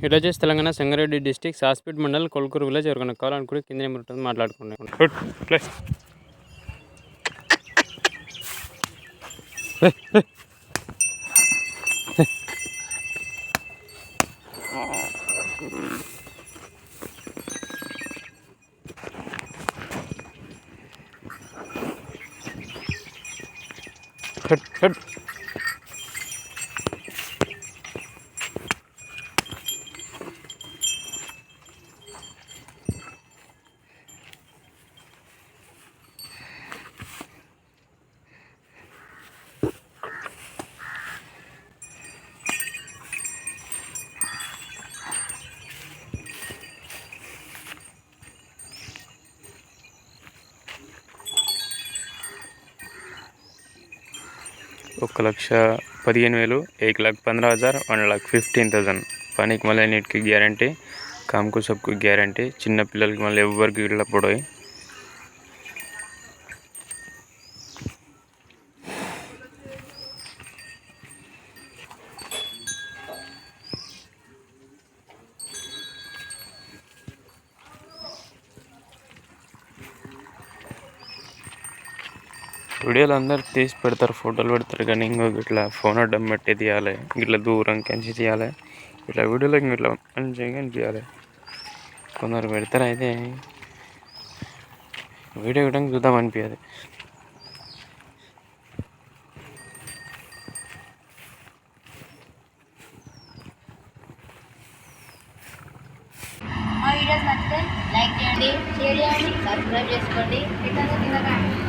ఇటు వచ్చేసి Telangana Sangareddy district Saspet mandal Kolkur village ఎవరికైనా కావాలనుకుంటే కింద నెంబర్ ఉంటుంది మాట్లాడుకున్నాం గుడ్ ప్లే హట్ ఒక లక్ష పదిహేను వేలు ఏక్ లాక్ పంద్రह హజార్ వన్ లాక్ ఫిఫ్టీన్ థౌజండ్. పనికి మళ్ళీ నీటికి గ్యారంటీ కామ్కు సబ్కు గ్యారంటీ చిన్నపిల్లలకి మళ్ళీ ఎవరికి వీళ్ళ పొడవు. వీడియోలు అందరు తీసి పెడతారు ఫోటోలు పెడతారు కానీ ఇంకో ఇట్లా ఫోన్ అడ్డం పెట్టి తీయాలి ఇట్లా దూరం కంచి తీయాలి ఇట్లా వీడియోలో ఇట్లా మంచిగా కనిపించాలి కొందరు పెడతారు అయితే వీడియో ఇవ్వడానికి చూద్దాం అనిపించదు వీడియోస్ నచ్చితే లైక్ చేయండి షేర్ చేయండి సబ్స్క్రైబ్ చేసుకోండి. కింద కింద